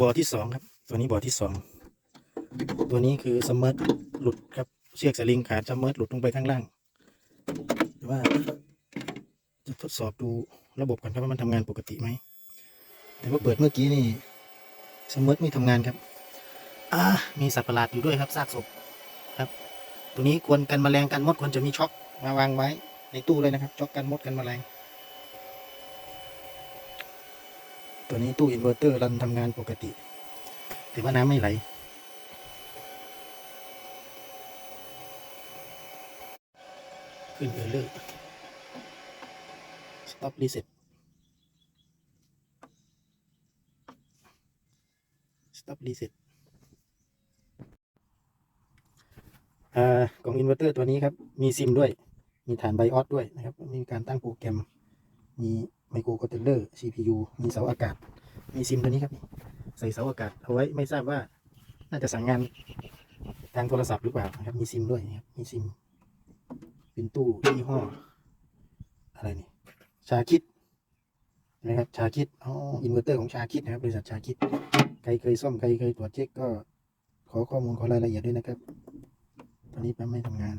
บ่อที่สองครับ ตัวนี้บ่อที่สองตัวนี้คือสมมติหลุดครับเชือกสลิงขาดสมมติหลุดลงไปข้างล่างแต่ว่า จะทดสอบดูระบบกันครับว่ามันทำงานปกติไหมแต่ว่าเปิดเมื่อกี้นี่สมมติไม่ทำงานครับอ่ามีสัตว์ประหลาดอยู่ด้วยครับซากศพครับ ตัวนี้ควรกันแมลงกันมดควรจะมีช็อคมาวางไว้ในตู้เลยนะครับช็อคกันมดกันแมลง ตัวนี้ตู้อินเวอร์เตอร์รันทำงานปกติ แต่ว่าน้ำไม่ไหล ขึ้นเออร์เลอร์ stop reset stop reset อ่ากล่องอินเวอร์เตอร์ตัวนี้ครับ มีซิมด้วย มีฐานไบออสด้วยนะครับ มีการตั้งโปรแกรม มี ไมโครคอนโทรลเลอร์ CPU มีเสาอากาศ มีซิมตัวนี้ครับ ใส่เสาอากาศเอาไว้ไม่ทราบว่า น่าจะสั่งงานทางโทรศัพท์หรือเปล่านะครับ มีซิมด้วยนะครับ มีซิม เป็นตู้ยี่ห้อ อะไรนี่ ชาคิดนะครับ ชาคิด อ๋อ อินเวอร์เตอร์ของชาคิดนะครับ บริษัทชาคิด ใครเคยซ่อม ใครเคยตรวจเช็คก็ขอข้อมูลขอรายละเอียดด้วยนะครับ ตอนนี้แป๊บไม่ทำงาน